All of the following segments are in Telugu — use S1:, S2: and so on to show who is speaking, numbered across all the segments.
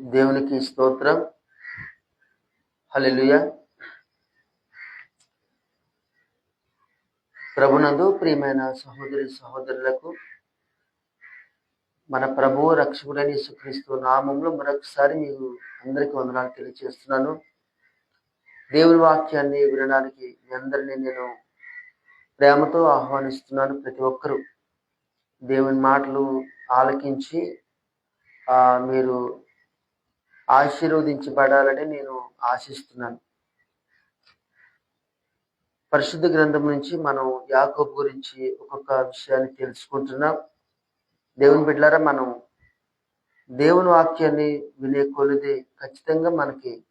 S1: దేవునికి స్తోత్రం. హలెలుయ ప్రభునందు ప్రియమైన సహోదరి సహోదరులకు మన ప్రభువు రక్షకుడని యేసుక్రీస్తు నామంలో మరొకసారి మీకు అందరికీ వందనాలు తెలియజేస్తున్నాను. దేవుని వాక్యాన్ని వినడానికి మీ అందరినీ నేను ప్రేమతో ఆహ్వానిస్తున్నాను ప్రతి ఒక్కరూ. దేవుని మాటలు ఆలకించి ఆ, మీరు ఆశీర్వదించబడాలని నేను ఆశిస్తున్నాను. పరిశుద్ధ గ్రంథం నుంచి మనం యాకోబ్ గురించి ఒక్కొక్క విషయాన్ని తెలుసుకుంటున్నాం. దేవుని బిడ్డారా మనం దేవుని వాక్యాన్ని వినే కొలిది ఖచ్చితంగా మనకి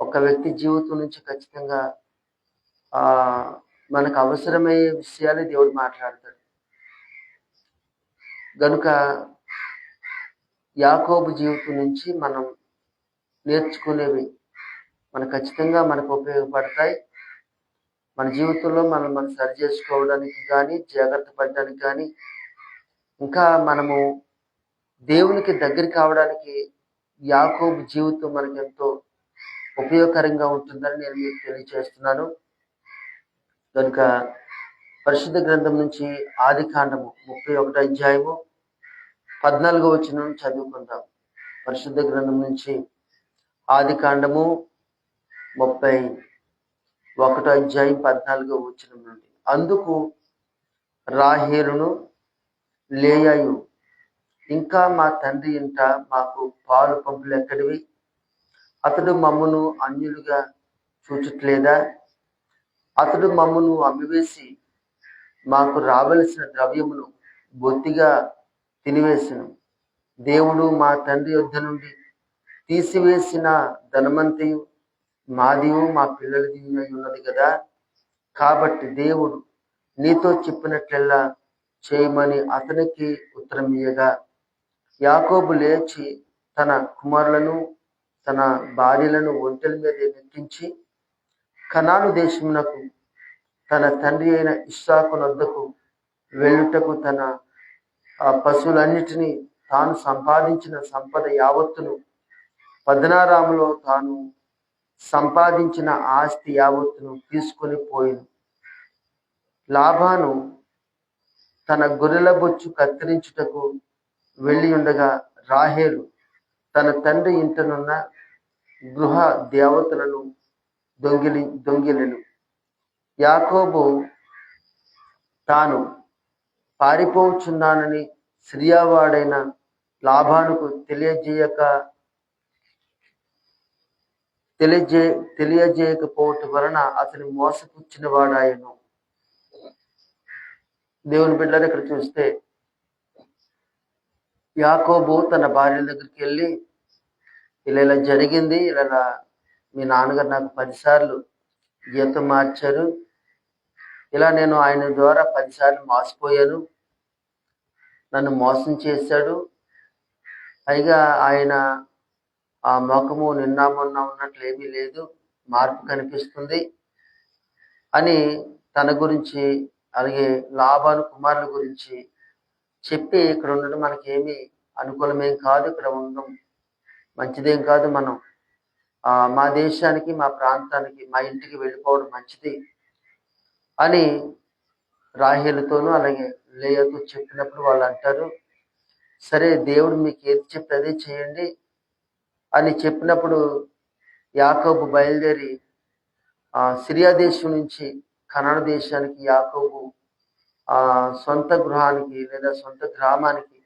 S1: ఒక వ్యక్తి జీవితం నుంచి ఖచ్చితంగా ఆ మనకు అవసరమయ్యే విషయాలే దేవుడు మాట్లాడతాడు. గనుక యాకోబు జీవితం నుంచి మనం నేర్చుకునేవి మన ఖచ్చితంగా మనకు ఉపయోగపడతాయి. మన జీవితంలో మనం మనం సరి చేసుకోవడానికి కానీ జాగ్రత్త పడడానికి కానీ ఇంకా మనము దేవునికి దగ్గర కావడానికి యాకోబు జీవితం మనకు ఎంతో ఉపయోగకరంగా ఉంటుందని నేను మీకు తెలియజేస్తున్నాను కనుక పరిశుద్ధ గ్రంథం నుంచి ఆది కాండము ముప్పై ఒకటో అధ్యాయము పద్నాలుగో వచ్చిన చదువుకుందాం. పరిశుద్ధ గ్రంథం నుంచి ఆది కాండము ముప్పై ఒకటో అధ్యాయం పద్నాలుగో వచ్చిన నుండి. అందుకు రాహేలును లేయాయు ఇంకా మా తండ్రి ఇంట మాకు పాలు పంపులు ఎక్కడివి? అతడు మమ్మను అన్యులుగా చూచట్లేదా? అతడు మమ్మను అమ్మివేసి మాకు రావలసిన ద్రవ్యమును బొత్తిగా తినివేసను దేవుడు మా తండ్రి యొద్ధ నుండి తీసివేసిన ధనమంతయు మాదియు మా పిల్లలది ఉన్నది కదా కాబట్టి దేవుడు నీతో చెప్పినట్లెల్లా చేయమని అతనికి ఉత్తరం ఇయ్యగా యాకోబు లేచి తన కుమారులను తన భార్యలను ఒంటెల మీద నెట్టించి కనాను దేశమునకు తన తండ్రి అయిన ఇస్సాకు నొద్దకు వెళ్ళుటకు తన ఆ పశువులన్నిటినీ తాను సంపాదించిన సంపద యావత్తును పద్నారాములో తాను సంపాదించిన ఆస్తి యావత్తును తీసుకొని పోయింది. లాభాను తన గొర్రెల బొచ్చు కత్తిరించుటకు వెళ్ళి ఉండగా రాహేలు తన తండ్రి ఇంటనున్న గృహ దేవతలను దొంగిలి దొంగిలెను. యాకోబు తాను పారిపోచున్నానని సిరియావాడైన లాభానుకు తెలియజేయక తెలియజే తెలియజేయకపోవటం వలన అతని మోసపుచ్చిన వాడాయను. దేవుని బిడ్డలు ఇక్కడ చూస్తే యాకోబు తన భార్య దగ్గరికి వెళ్ళి ఇలా ఇలా జరిగింది ఇలా ఇలా మీ నాన్నగారు నాకు పదిసార్లు జీతం మార్చారు ఇలా నేను ఆయన ద్వారా పదిసార్లు మోసపోయాను. నన్ను మోసం చేశాడు. పైగా ఆయన ఆ ముఖము నిన్న మొన్న ఉన్నట్లు ఏమీ లేదు. మార్పు కనిపిస్తుంది అని తన గురించి అలాగే లాభాను కుమారుల గురించి చెప్పి ఇక్కడ ఉండడం మనకేమీ అనుకూలమేం కాదు. ఇక్కడ ఉండడం మంచిదేం కాదు. మనం మా దేశానికి మా ప్రాంతానికి మా ఇంటికి వెళ్ళిపోవడం మంచిది. అని రాహేలుతోనూ అలాగే లేయతో చెప్పినప్పుడు వాళ్ళు అంటారు సరే దేవుడు మీకు ఏది చెప్తే అదే చేయండి అని చెప్పినప్పుడు యాకోబు బయలుదేరి ఆ సిరియా దేశం నుంచి కన్నడ దేశానికి యాకోబు ఆ సొంత గృహానికి లేదా సొంత గ్రామానికి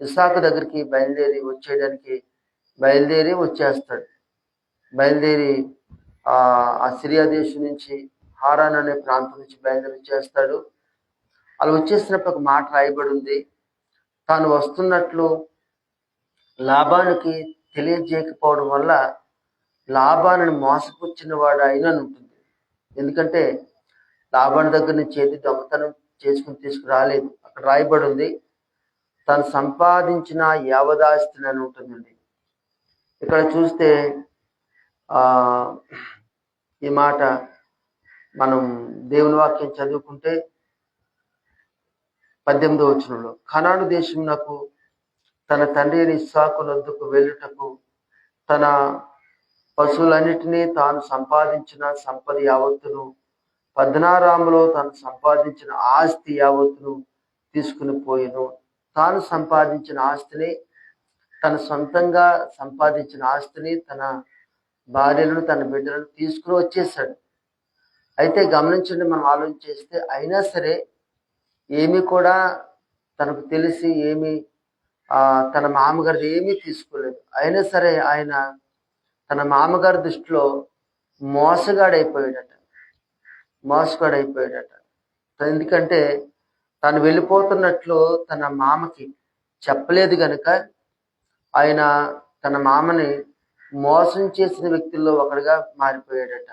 S1: ఇసాకు దగ్గరికి బయలుదేరి వచ్చేయడానికి బయలుదేరి వచ్చేస్తాడు. బయలుదేరి ఆ ఆ సిరియా దేశం నుంచి హారాన్ అనే ప్రాంతం నుంచి బయలుదేరి చేస్తాడు అలా వచ్చేసినప్పుడు ఒక మాట రాయబడి ఉంది తాను వస్తున్నట్లు లాభానికి తెలియజేయకపోవడం వల్ల లాభాన్ని మోసపుచ్చిన వాడు అయిన ఉంటుంది. ఎందుకంటే లాభాన్ని దగ్గర నుంచి ఏది దొంగతనం చేసుకుని తీసుకురాలేదు. అక్కడ రాయబడి ఉంది తను సంపాదించిన యావదాస్తిని అని ఉంటుందండి. ఇక్కడ చూస్తే ఆ ఈ మాట మనం దేవుని వాక్యం చదువుకుంటే పద్దెనిమిదో వచనంలో కనాడు దేశం నాకు తన తండ్రి అయిన ఇస్సాకు వెళ్ళుటకు తన పశువులన్నిటినీ తాను సంపాదించిన సంపద యావత్తును పద్నారాములో తాను సంపాదించిన ఆస్తి యావత్తును తీసుకుని పోయిను. తాను సంపాదించిన ఆస్తిని తన సొంతంగా సంపాదించిన ఆస్తిని తన భార్యలను తన బిడ్డలను తీసుకుని వచ్చేసాడు అయితే గమనించండి మనం ఆలోచన చేస్తే అయినా సరే ఏమి కూడా తనకు తెలిసి ఏమి ఆ తన మామగారిది ఏమీ తీసుకోలేదు. అయినా సరే ఆయన తన మామగారి దృష్టిలో మోసగాడైపోయాడట. మోసగాడైపోయాడట. ఎందుకంటే తను వెళ్ళిపోతున్నట్లు తన మామకి చెప్పలేదు గనుక ఆయన తన మామని మోసం చేసిన వ్యక్తుల్లో ఒకడిగా మారిపోయాడట.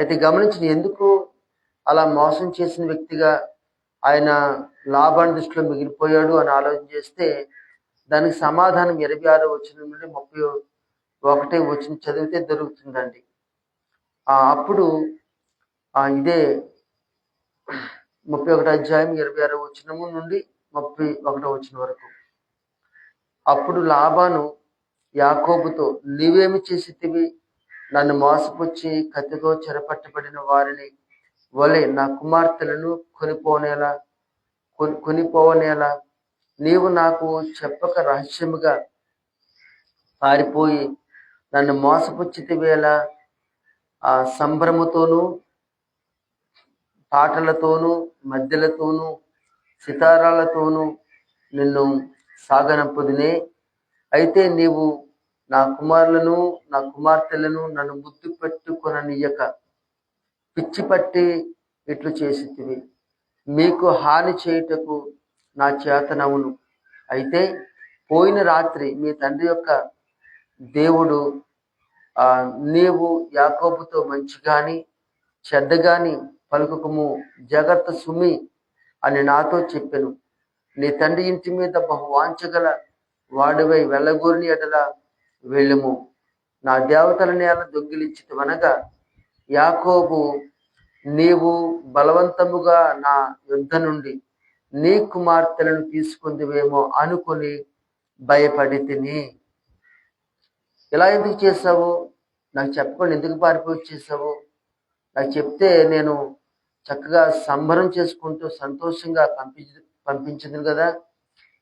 S1: అయితే గమనించిన ఎందుకు అలా మోసం చేసిన వ్యక్తిగా ఆయన లాభాన్ని దృష్టిలో మిగిలిపోయాడు అని ఆలోచన చేస్తే దానికి సమాధానం ఇరవై ఆరు వచ్చిన నుండి ముప్పై ఒకటే వచ్చిన చదివితే దొరుకుతుందండి. అప్పుడు ఆ ఇదే ముప్పై ఒకటి అధ్యాయం ఇరవై ఆరో వచ్చినము నుండి ముప్పై ఒకటో వచ్చిన వరకు. అప్పుడు లాభాను యాకోబుతో నీవేమి చేసితివి? నన్ను మోసపుచ్చి కత్తితో చెరపట్టబడిన వారిని వలె నా కుమార్తెలను కొనిపోనేలా కొని కొనిపోవనేలా నీవు నాకు చెప్పక రహస్యముగా పారిపోయి నన్ను మోసపుచ్చితివేళ ఆ సంభ్రమతోనూ పాటలతోనూ మధ్యలతోనూ సితారాలతోనూ నిన్ను సాగనంపుదినే. అయితే నీవు నా కుమారులను నా కుమార్తెలను నన్ను ముద్దు పెట్టుకొననియక. పిచ్చి పట్టి ఇట్లు చేసితివి మీకు హాని చేయుటకు నా చేతనవును. అయితే పోయిన రాత్రి మీ తండ్రి యొక్క దేవుడు ఆ నీవు యాకోబుతో మంచిగాని కానీ పలుకుకము జాగ్రత్త సుమి అని నాతో చెప్పాను. నీ తండ్రి ఇంటి మీద బహు వాంచగల వాడివై వెళ్ళగూరిని ఎడల వెళ్ళుము. నా దేవతల నేల దొంగిలించితవనగా యాకోబు నీవు బలవంతముగా నా యుద్ధ నుండి నీ కుమార్తెలను తీసుకుందివేమో అనుకొని భయపడి తిని. ఇలా ఎందుకు చేసావు నాకు చెప్పకుండా ఎందుకు పారిపోయి వచ్చేసావు నాకు చెప్తే నేను చక్కగా సంబరం చేసుకుంటూ సంతోషంగా పంపించ పంపించింది కదా?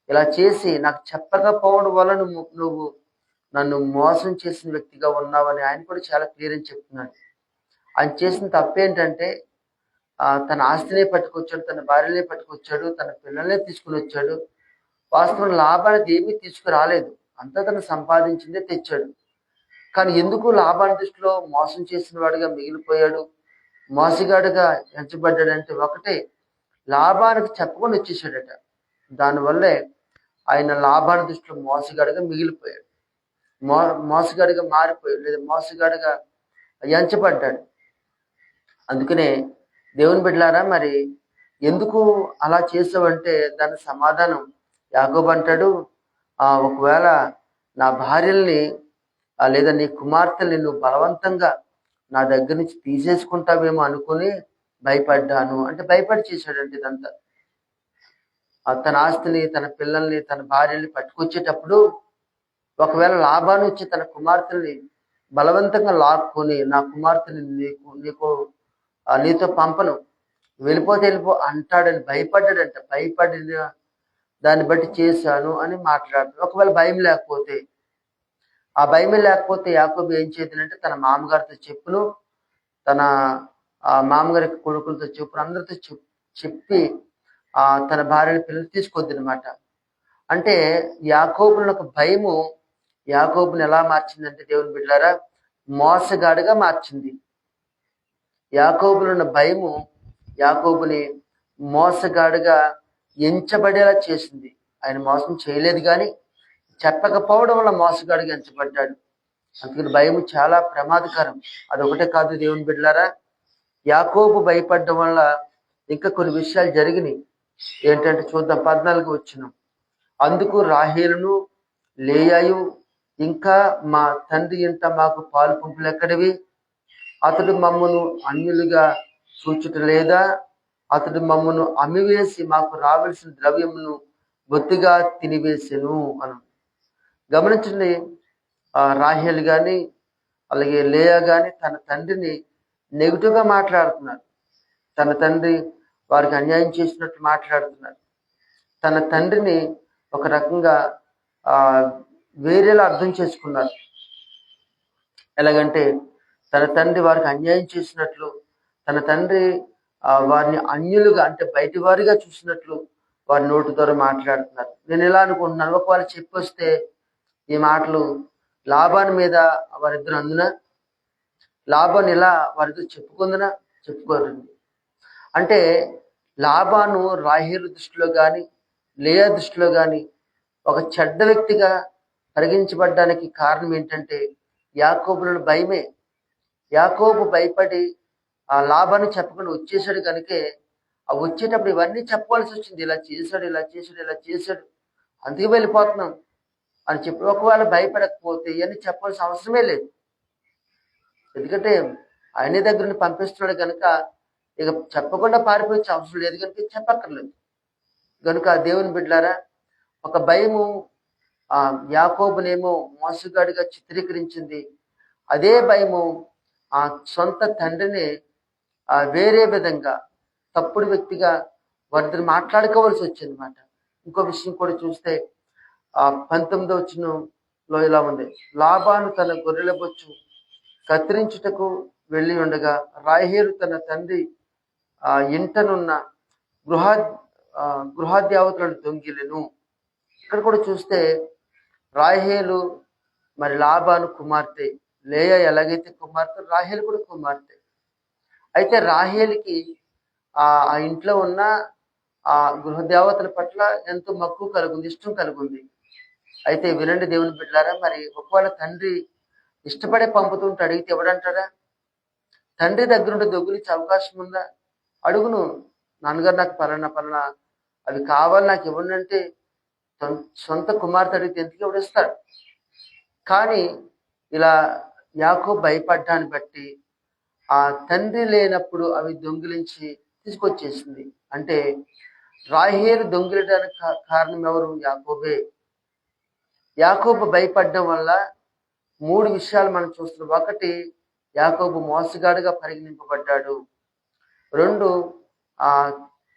S1: ఇలా చేసి నాకు చెప్పకపోవడం వల్ల నువ్వు నన్ను మోసం చేసిన వ్యక్తిగా ఉన్నావని ఆయన కూడా చాలా క్లియర్ అని చెప్తున్నాడు. ఆయన చేసిన తప్పేంటంటే తన ఆస్తినే పట్టుకొచ్చాడు తన భార్యనే పట్టుకొచ్చాడు తన పిల్లల్నే తీసుకుని వచ్చాడు. వాస్తవం లాభానికి ఏమీ తీసుకురాలేదు. అంతా తను సంపాదించిందే తెచ్చాడు. కానీ ఎందుకు లాభాన్ని దృష్టిలో మోసం చేసిన వాడిగా మిగిలిపోయాడు? మోసగాడుగా ఎంచబడ్డాడంటే ఒకటే లాభానికి చెప్పకుండా వచ్చేసాడట. దానివల్లే ఆయన లాభాన్ని దృష్టిలో మోసగాడుగా మిగిలిపోయాడు. మో మోసగాడిగా మారిపోయాడు లేదా మోసగాడిగా ఎంచబడ్డాడు. అందుకనే దేవుని బిడ్డలారా మరి ఎందుకు అలా చేసావంటే దాని సమాధానం యాకోబు అంటాడు. ఆ ఒకవేళ నా భార్యల్ని లేదా నీ కుమార్తెల్ని నువ్వు బలవంతంగా నా దగ్గర నుంచి తీసేసుకుంటావేమో అనుకుని భయపడ్డాను అంటే భయపడి చేశాడంటే ఇదంతా. ఆ, తన ఆస్తిని తన పిల్లల్ని తన భార్యల్ని పట్టుకొచ్చేటప్పుడు ఒకవేళ లాభాన్ని వచ్చి తన కుమార్తెని బలవంతంగా లాక్కొని నా కుమార్తెని నీకు నీకు నీతో పంపను వెళ్ళిపోతే వెళ్ళిపో అంటాడని భయపడ్డాడంట. భయపడిన దాన్ని బట్టి చేశాను అని మాట్లాడాడు ఒకవేళ భయం లేకపోతే ఆ భయం లేకపోతే యాకోబు ఏం చేద్దానంటే తన మామగారితో చెప్పును తన ఆ మామగారి కొడుకులతో చెప్పును అందరితో చెప్ చెప్పి ఆ తన భార్యని పిల్లలు తీసుకొద్ది అనమాట అంటే యాకోబులకు ఒక భయము యాకోబుని ఎలా మార్చిందంటే దేవుని బిడ్డారా మోసగాడుగా మార్చింది. యాకోబులు ఉన్న భయము యాకోబుని మోసగాడుగా ఎంచబడేలా చేసింది. ఆయన మోసం చేయలేదు కానీ చెప్పకపోవడం వల్ల మోసగాడిగా ఎంచబడ్డాడు. అందుకని భయం చాలా ప్రమాదకరం. అదొకటే కాదు దేవుని బిడ్డలారా యాకోబు భయపడడం వల్ల ఇంకా కొన్ని విషయాలు జరిగినాయి. ఏంటంటే చూద్దాం పద్నాలుగు వచ్చినాం అందుకు రాహేలును లేయాయు ఇంకా మా తండ్రి ఇంట మాకు పాలు పంపులు ఎక్కడివి? అతడు మమ్మను అన్యులుగా చూచుట లేదా అతడు మమ్మను అమ్మివేసి మాకు రావలసిన ద్రవ్యమును బొత్తిగా తినివేసెను అని. గమనించండి ఆ రాహేల్ కానీ అలాగే లేయా కానీ తన తండ్రిని నెగిటివ్గా మాట్లాడుతున్నారు. తన తండ్రి వారికి అన్యాయం చేసినట్టు మాట్లాడుతున్నారు. తన తండ్రిని ఒక రకంగా ఆ వేరేలా అర్థం చేసుకున్నారు. ఎలాగంటే తన తండ్రి వారికి అన్యాయం చేసినట్లు తన తండ్రి వారిని అన్యులుగా అంటే బయటి వారిగా చూసినట్లు వారి నోటి ద్వారా మాట్లాడుతున్నారు. నేను ఎలా అనుకుంటున్నాను? ఒకవేళ చెప్పొస్తే ఈ మాటలు లాభాన్ని మీద వారిద్దరు అందున? లాభాన్ని ఎలా వారిద్దరు చెప్పుకుందిన? చెప్పుకోరండి అంటే లాభాను రాహేలు దృష్టిలో కానీ లేయా దృష్టిలో కానీ ఒక చెడ్డ వ్యక్తిగా కరిగించబడ్డానికి కారణం ఏంటంటే యాకోబులను భయమే. యాకోబు భయపడి ఆ లాభాన్ని చెప్పకుండా వచ్చేసాడు కనుకే ఆ వచ్చేటప్పుడు ఇవన్నీ చెప్పవలసి వచ్చింది. ఇలా చేశాడు ఇలా చేశాడు ఇలా చేశాడు. అందుకే వెళ్ళిపోతున్నాం అని చెప్పి ఒకవేళ భయపడకపోతే ఇవన్నీ చెప్పాల్సిన అవసరమే లేదు. ఎందుకంటే ఆయన దగ్గర పంపిస్తున్నాడు కనుక ఇక చెప్పకుండా పారిపోయే అవసరం లేదు కనుక చెప్పక్కర్లేదు. కనుక దేవుని బిడ్డారా ఒక భయము ఆ యాకోబునేమో మోసగాడిగా చిత్రీకరించింది. అదే భయము ఆ సొంత తండ్రిని ఆ వేరే విధంగా తప్పుడు వ్యక్తిగా వారిద్దరు మాట్లాడుకోవాల్సి వచ్చింది అనమాట ఇంకో విషయం కూడా చూస్తే ఆ పంతొమ్మిదో వచ్చినలో ఇలా ఉంది. లాభాను తన గొర్రెల బొచ్చు కత్తిరించుటకు వెళ్ళి ఉండగా రాయహేరు తన తండ్రి ఆ ఇంటనున్న గృహ ఆ, గృహాద్యావతులను దొంగిలను. ఇక్కడ కూడా చూస్తే రాహేలు మరి లాభాను కుమార్తె లేయ ఎలాగైతే కుమార్తె రాహేలు కూడా కుమార్తె. అయితే రాహేలికి ఆ ఇంట్లో ఉన్న ఆ గృహదేవతల పట్ల ఎంతో మక్కువ కలుగుంది ఇష్టం కలుగుంది. అయితే వినండి దేవుని బిడ్డారా మరి ఒకవేళ తండ్రి ఇష్టపడే పంపుతుంటే అడిగితే ఎవడంటారా? తండ్రి దగ్గరుండి ఉంటే అవకాశం ఉందా? అడుగును నాన్నగారు నాకు పలానా పలానా అవి కావాలి నాకు ఇవ్వండి అంటే సొంత కుమార్తె అడిగితే ఎందుకు ఎవడిస్తాడు కానీ ఇలా యాకో భయపడ్డాన్ని బట్టి ఆ తండ్రి లేనప్పుడు అవి దొంగిలించి తీసుకొచ్చేసింది. అంటే రాహేలు దొంగిలడానికి కారణం ఎవరు? యాకోబే. యాకోబు భయపడడం వల్ల మూడు విషయాలు మనం చూస్తున్నాం. ఒకటి యాకోబు మోసగాడుగా పరిగణింపబడ్డాడు. రెండు ఆ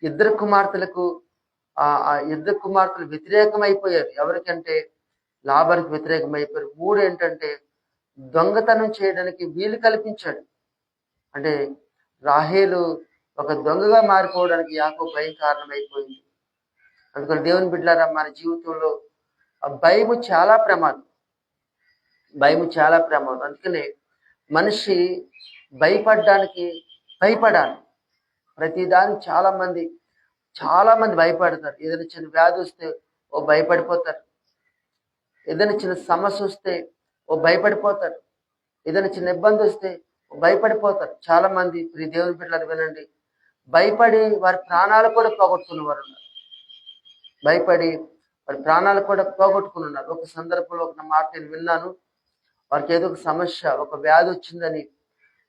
S1: ఇద్దరు కుమార్తెలకు ఆ ఆ ఇద్దరు కుమార్తెలు వ్యతిరేకమైపోయారు. ఎవరికంటే లాభానికి వ్యతిరేకమైపోయారు. మూడు ఏంటంటే దొంగతనం చేయడానికి వీలు కల్పించాడు. అంటే రాహేలు ఒక దొంగగా మారిపోవడానికి యాకో భయం కారణమైపోయింది. అందుకని దేవుని బిడ్డారా మన జీవితంలో ఆ భయము చాలా ప్రమాదం. భయము చాలా ప్రమాదం. అందుకనే మనిషి భయపడడానికి భయపడాలి. ప్రతిదానికి చాలా చాలా మంది భయపడతారు. ఏదైనా చిన్న వ్యాధి వస్తే ఓ భయపడిపోతారు. ఏదైనా చిన్న సమస్య వస్తే ఓ భయపడిపోతారు. ఏదైనా చిన్న ఇబ్బంది వస్తే ఓ భయపడిపోతారు. చాలా మంది ప్రియ దేవుని బిడ్డలు వినండి. భయపడి వారి ప్రాణాలు కూడా పోగొట్టుకున్న వారు ఉన్నారు. భయపడి వారి ప్రాణాలు కూడా పోగొట్టుకుని ఉన్నారు. ఒక సందర్భంలో ఒక మాట నేను విన్నాను. వారికి ఏదో ఒక సమస్య ఒక వ్యాధి వచ్చిందని.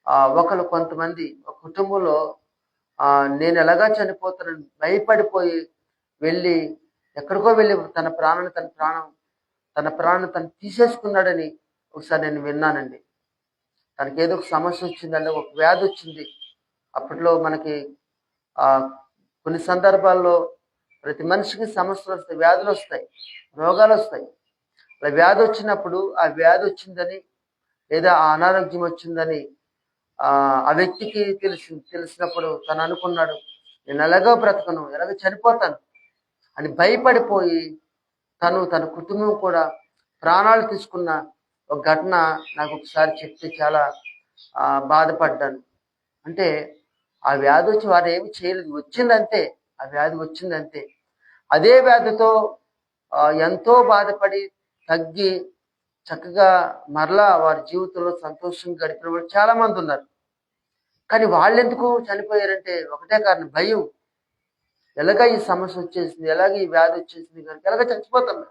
S1: ఆ ఒకరు కొంతమంది ఒక కుటుంబంలో నేను ఎలాగా చనిపోతానని భయపడిపోయి వెళ్ళి ఎక్కడికో వెళ్ళి తన ప్రాణాన్ని తన ప్రాణం తన ప్రాణం తను తీసేసుకున్నాడని ఒకసారి నేను విన్నానండి. తనకి ఏదో ఒక సమస్య వచ్చిందంటే ఒక వ్యాధి వచ్చింది. అప్పట్లో మనకి ఆ కొన్ని సందర్భాల్లో ప్రతి మనిషికి సమస్యలు వస్తాయి వ్యాధులు వస్తాయి రోగాలు వస్తాయి. అలా వ్యాధి వచ్చినప్పుడు ఆ వ్యాధి వచ్చిందని లేదా ఆ అనారోగ్యం వచ్చిందని ఆ వ్యక్తికి తెలిసి తెలిసినప్పుడు తను అనుకున్నాడు నేను ఎలాగో బ్రతకను ఎలాగో చనిపోతాను అని భయపడిపోయి తను తన కుటుంబం కూడా ప్రాణాలు తీసుకున్న ఒక ఘటన నాకు ఒకసారి చెప్తే చాలా బాధపడ్డాను. అంటే ఆ వ్యాధి వచ్చి వారు ఏమి చేయలేదు. వచ్చిందంతే ఆ వ్యాధి వచ్చిందంతే. అదే వ్యాధితో ఎంతో బాధపడి తగ్గి చక్కగా మరలా వారి జీవితంలో సంతోషంగా గడిపిన వాళ్ళు చాలా మంది ఉన్నారు. కానీ వాళ్ళు ఎందుకు చనిపోయారంటే ఒకటే కారణం భయం. ఎలాగ ఈ సమస్య వచ్చేసింది ఎలాగ ఈ వ్యాధి వచ్చేసింది కనుక ఎలాగ చచ్చిపోతాం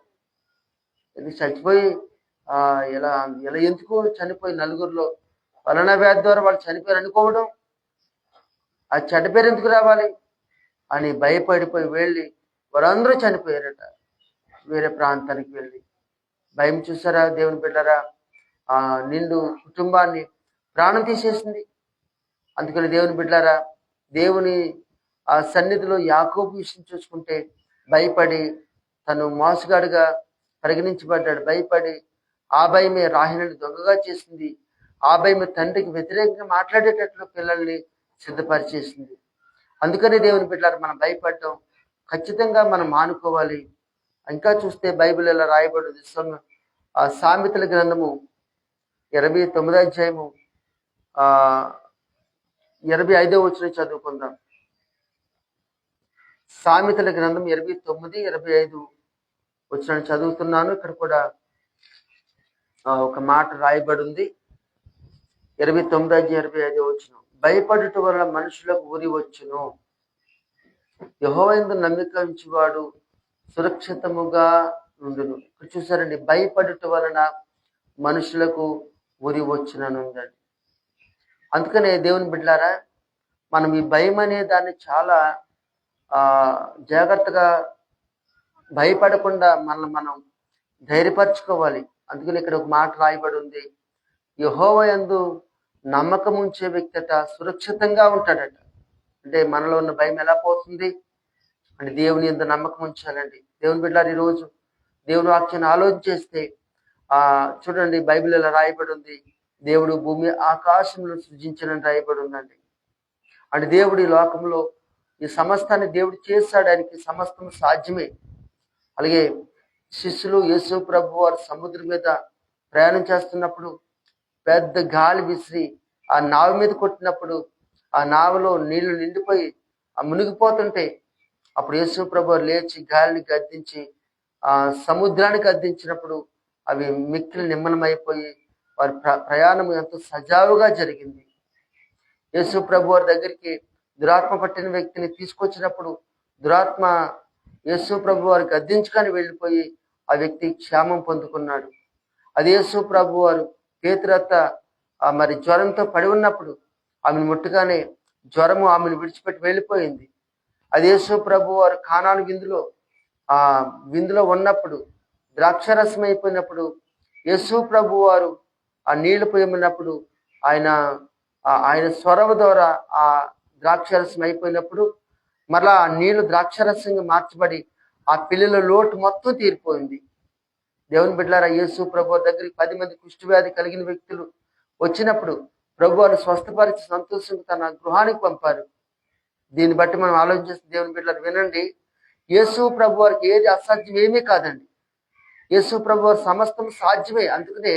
S1: ఇది చచ్చిపోయి ఆ ఎలా ఎలా ఎందుకు చనిపోయి నలుగురిలో? పలానా వ్యాధి ద్వారా వాళ్ళు చనిపోయారు అనుకోవడం? ఆ చెడ్డ పేరు ఎందుకు రావాలి? అని భయపడిపోయి వెళ్ళి వారందరూ చనిపోయారట. వేరే ప్రాంతానికి వెళ్ళి. భయం చూసారా దేవుని బిడ్డరా ఆ నిండు కుటుంబాన్ని ప్రాణం తీసేసింది. అందుకని దేవుని బిడ్డారా దేవుని ఆ సన్నిధిలో యాకోబు విషయం చూసుకుంటే భయపడి తను మాసుగాడుగా పరిగణించబడ్డాడు. భయపడి ఆ భయమే రాహిణిని దొంగగా చేసింది. ఆ భయమే తండ్రికి వ్యతిరేకంగా మాట్లాడేటట్లు పిల్లల్ని సిద్ధపరిచేసింది. అందుకని దేవుని బిడ్డలారు మనం భయపడటం ఖచ్చితంగా మనం మానుకోవాలి ఇంకా చూస్తే బైబిల్ ఇలా రాయబడింది సమ- ఆ సామెతల గ్రంథము ఇరవై తొమ్మిదో అధ్యాయము ఆ ఇరవై ఐదో వచ్చిన చదువుకుందాం. సామెతల గ్రంథం ఇరవై తొమ్మిది ఇరవై ఐదు వచ్చిన చదువుతున్నాను. ఇక్కడ కూడా ఒక మాట రాయబడి ఉంది ఇరవై తొమ్మిది ఐదు ఇరవై ఐదో వచ్చిన భయపడుట వలన మనుషులకు ఊరి వచ్చును. యహోవైందు నమ్మిక ఉంచేవాడు సురక్షితముగా ఉండును. ఇక్కడ చూసారండి భయపడుట వలన మనుషులకు ఉరి వచ్చిన ఉందండి. అందుకనే దేవుని బిడ్డలారా మనం ఈ భయం అనే దాన్ని చాలా ఆ జాగ్రత్తగా భయపడకుండా మనల్ని మనం ధైర్యపరచుకోవాలి. అందుకని ఇక్కడ ఒక మాట రాయబడి ఉంది. యహోవయందు నమ్మకం ఉంచే వ్యక్తిట సురక్షితంగా ఉంటాడట. అంటే మనలో ఉన్న భయం ఎలా పోతుంది? అంటే దేవుని ఎంత నమ్మకం ఉంచాలండి. దేవుని బిడ్డారు ఈరోజు దేవుని వాక్యాన్ని ఆలోచన చేస్తే ఆ చూడండి బైబిల్ ఇలా రాయబడి ఉంది. దేవుడు భూమి ఆకాశంలో సృజించనని రాయబడి ఉందండి అంటే దేవుడు ఈ లోకంలో ఈ సమస్తాన్ని దేవుడు చేసాడానికి సమస్తం సాధ్యమే. అలాగే శిష్యులు యేసు ప్రభు వారు సముద్రం మీద ప్రయాణం చేస్తున్నప్పుడు పెద్ద గాలి విసిరి ఆ నావ మీద కొట్టినప్పుడు ఆ నావలో నీళ్ళు నిండిపోయి ఆ మునిగిపోతుంటే అప్పుడు యేసు ప్రభు లేచి గాలిని గద్దించి ఆ సముద్రానికి గద్దించినప్పుడు అవి మిక్కిలి నిమ్మనమైపోయి వారి ప్ర ప్రయాణం ఎంతో సజావుగా జరిగింది. యేసు ప్రభు వారి దగ్గరికి దురాత్మ పట్టిన వ్యక్తిని తీసుకొచ్చినప్పుడు దురాత్మ యేసు ప్రభు వారు గద్దించుకొని వెళ్ళిపోయి ఆ వ్యక్తి క్షేమం పొందుకున్నాడు. అది యేసు ప్రభు వారు పేతురత్త మరి జ్వరంతో పడి ఉన్నప్పుడు ఆమెను ముట్టుగానే జ్వరము ఆమెను విడిచిపెట్టి వెళ్ళిపోయింది. అది యేసు ప్రభు వారు కానాను విందులో ఆ విందులో ఉన్నప్పుడు ద్రాక్షరసం అయిపోయినప్పుడు యేసు ప్రభు వారు ఆ నీళ్ళు పోయమన్నప్పుడు ఆయన ఆయన స్వరము ద్వారా ఆ ద్రాక్షరసం అయిపోయినప్పుడు మరలా ఆ నీళ్ళు ద్రాక్షరసంగా మార్చబడి ఆ పిల్లల లోటు మొత్తం తీరిపోయింది. దేవుని బిడ్డలారా యేసు ప్రభు దగ్గరికి పది మంది కుష్టివ్యాధి కలిగిన వ్యక్తులు వచ్చినప్పుడు ప్రభు వారిని స్వస్థపరిచి సంతోషంగా తన గృహానికి పంపారు. దీన్ని బట్టి మనం ఆలోచిస్తే దేవుని బిడ్డలు వినండి. యేసు ప్రభు వారికి ఏది అసాధ్యం ఏమీ కాదండి. యేసు ప్రభు వారు సమస్తం సాధ్యమే. అందుకనే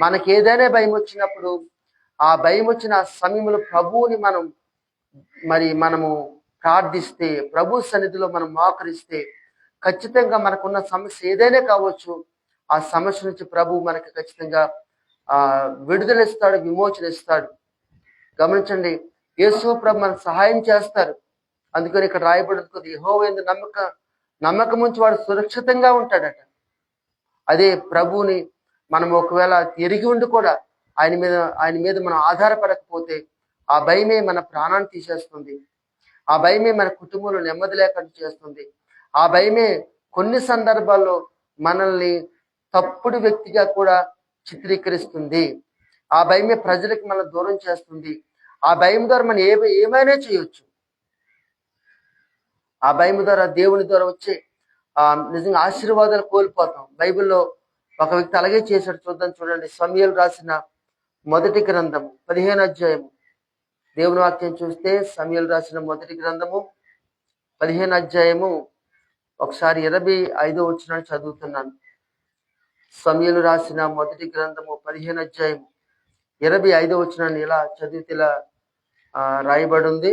S1: మనకి ఏదైనా భయం వచ్చినప్పుడు ఆ భయం వచ్చిన సమయంలో ప్రభువుని మనం మరి మనము ప్రార్థిస్తే ప్రభు సన్నిధిలో మనం మోకరిస్తే ఖచ్చితంగా మనకున్న సమస్య ఏదైనా కావచ్చు ఆ సమస్య నుంచి ప్రభు మనకి ఖచ్చితంగా ఆ విడుదలిస్తాడు విమోచన ఇస్తాడు గమనించండి యేసు ప్రభు మనకు సహాయం చేస్తారు. అందుకని ఇక్కడ రాయబడుతుంది యెహోవా నమ్మక నమ్మకం ఉంచి వాడు సురక్షితంగా ఉంటాడట. అదే ప్రభువుని మనం ఒకవేళ ఎరిగి ఉండి కూడా ఆయన మీద ఆయన మీద మనం ఆధారపడకపోతే ఆ భయమే మన ప్రాణాన్ని తీసేస్తుంది. ఆ భయమే మన కుటుంబంలో నెమ్మది లేకుండా చేస్తుంది. ఆ భయమే కొన్ని సందర్భాల్లో మనల్ని తప్పుడు వ్యక్తిగా కూడా చిత్రీకరిస్తుంది. ఆ భయమే ప్రజలకు మనం దూరం చేస్తుంది. ఆ భయం ద్వారా మనం ఏ ఏమైనా చేయొచ్చు. ఆ భయం ద్వారా దేవుని ద్వారా వచ్చే ఆ నిజంగా ఆశీర్వాదాలు కోల్పోతాం. బైబిల్లో ఒక వ్యక్తి అలాగే చేశాడు. చూద్దాం చూడండి. సమయలు రాసిన మొదటి గ్రంథము పదిహేను అధ్యాయము. దేవుని వాక్యం చూస్తే సమయలు రాసిన మొదటి గ్రంథము పదిహేను అధ్యాయము. ఒకసారి ఇరవై ఐదో వచ్చిన చదువుతున్నాను. సమయలు రాసిన మొదటి గ్రంథము పదిహేను అధ్యాయము. ఇరవై ఐదో వచ్చిన ఇలా చదివితే ఇలా రాయబడి ఉంది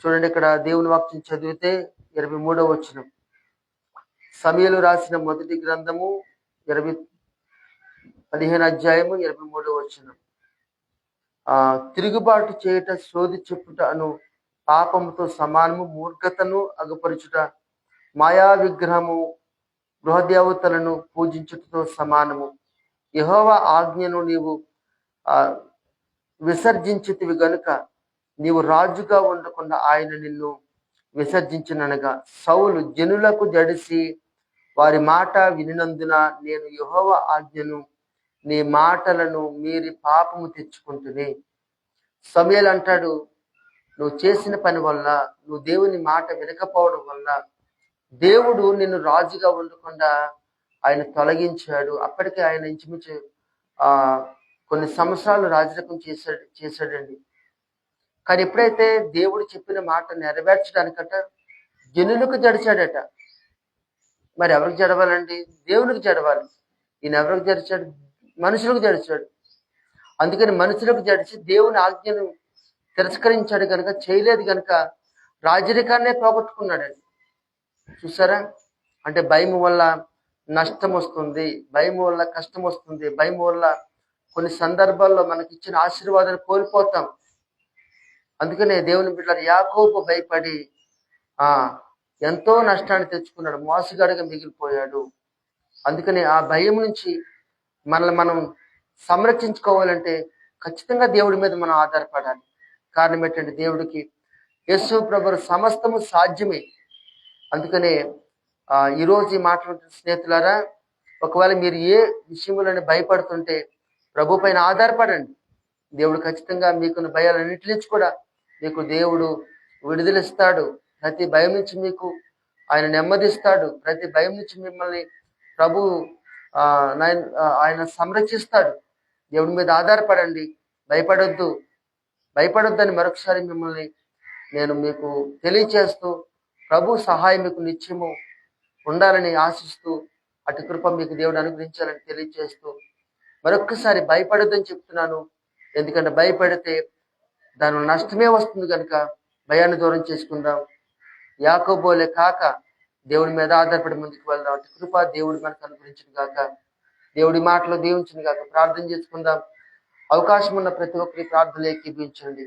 S1: చూడండి ఇక్కడ దేవుని వాక్యం చదివితే ఇరవై మూడో వచ్చినాం సమయలు రాసిన మొదటి గ్రంథము ఇరవై పదిహేను అధ్యాయము ఇరవై మూడో వచ్చిన ఆ తిరుగుబాటు చేయుట శోధి చెప్పుట అను పాపముతో సమానము మూర్ఖతను అగుపరుచుట మాయా విగ్రహము గృహదేవతలను పూజించుటతో సమానము. యహోవ ఆజ్ఞను నీవు ఆ విసర్జించితివి గనుక నీవు రాజుగా ఉండకుండా ఆయన నిన్ను విసర్జించిననగా సౌలు జనులకు జడిసి వారి మాట వినినందున నేను యెహోవా ఆజ్ఞను నీ మాటలను మీరి పాపము తెచ్చుకుంటునే. సమయలు అంటాడు నువ్వు చేసిన పని వల్ల నువ్వు దేవుని మాట వినకపోవడం వల్ల దేవుడు నిన్ను రాజుగా ఉండకుండా ఆయన తొలగించాడు. అప్పటికే ఆయన ఇంచుమించు ఆ కొన్ని సంవత్సరాలు రాజరకం చేశాడు చేశాడండి. కానీ ఎప్పుడైతే దేవుడు చెప్పిన మాట నెరవేర్చడానికట జనులకు జడిచాడట మరి ఎవరికి జడవాలండి దేవునికి జడవాలి ఈయన ఎవరికి జడిచాడు? మనుషులకు జడిచాడు. అందుకని మనుషులకు జడిచి దేవుని ఆజ్ఞను తిరస్కరించాడు కనుక చేయలేదు కనుక రాజరికాన్నే పోగొట్టుకున్నాడండి. చూసారా? అంటే భయం వల్ల నష్టం వస్తుంది భయం వల్ల కష్టం వస్తుంది భయం వల్ల కొన్ని సందర్భాల్లో మనకి ఇచ్చిన ఆశీర్వాదాలు కోల్పోతాం. అందుకనే దేవుని బిడ్డలు యాకోబు భయపడి ఆ ఎంతో నష్టాన్ని తెచ్చుకున్నాడు మోసగాడిగా మిగిలిపోయాడు. అందుకని ఆ భయం నుంచి మనల్ని మనం సంరక్షించుకోవాలంటే ఖచ్చితంగా దేవుడి మీద మనం ఆధారపడాలి. కారణం ఏంటంటే దేవుడికి యేసు ప్రభు సమస్తము సాధ్యమే. అందుకనే ఆ ఈరోజు ఈ మాట్లాడుతున్న స్నేహితులారా ఒకవేళ మీరు ఏ విషయంలోనే భయపడుతుంటే ప్రభు పైన ఆధారపడండి. దేవుడు ఖచ్చితంగా మీకున్న భయాలన్నింటి నుంచి కూడా మీకు దేవుడు విడుదలిస్తాడు ప్రతి భయం నుంచి మీకు ఆయన నెమ్మదిస్తాడు. ప్రతి భయం నుంచి మిమ్మల్ని ప్రభు ఆ నాయన- ఆయన సంరక్షిస్తాడు. దేవుడి మీద ఆధారపడండి. భయపడొద్దు. భయపడొద్దని మరొకసారి మిమ్మల్ని నేను మీకు తెలియచేస్తూ ప్రభు సహాయం మీకు నిత్యము ఉండాలని ఆశిస్తూ అటు కృప మీకు దేవుడు అనుగ్రహించాలని తెలియచేస్తూ మరొక్కసారి భయపడొద్దని చెప్తున్నాను. ఎందుకంటే భయపడితే దాని నష్టమే వస్తుంది కనుక భయాన్ని దూరం చేసుకుందాం. యాకోబోలే కాక దేవుడి మీద ఆధారపడి ముందుకు వెళ్దాం అంటే కృప దేవుడి మనకు అనుగ్రహించిన కాక దేవుడి మాటలో దీవించిన కాక ప్రార్థన చేసుకుందాం. అవకాశం ఉన్న ప్రతి ఒక్కరి ప్రార్థనలు ఏకీభించండి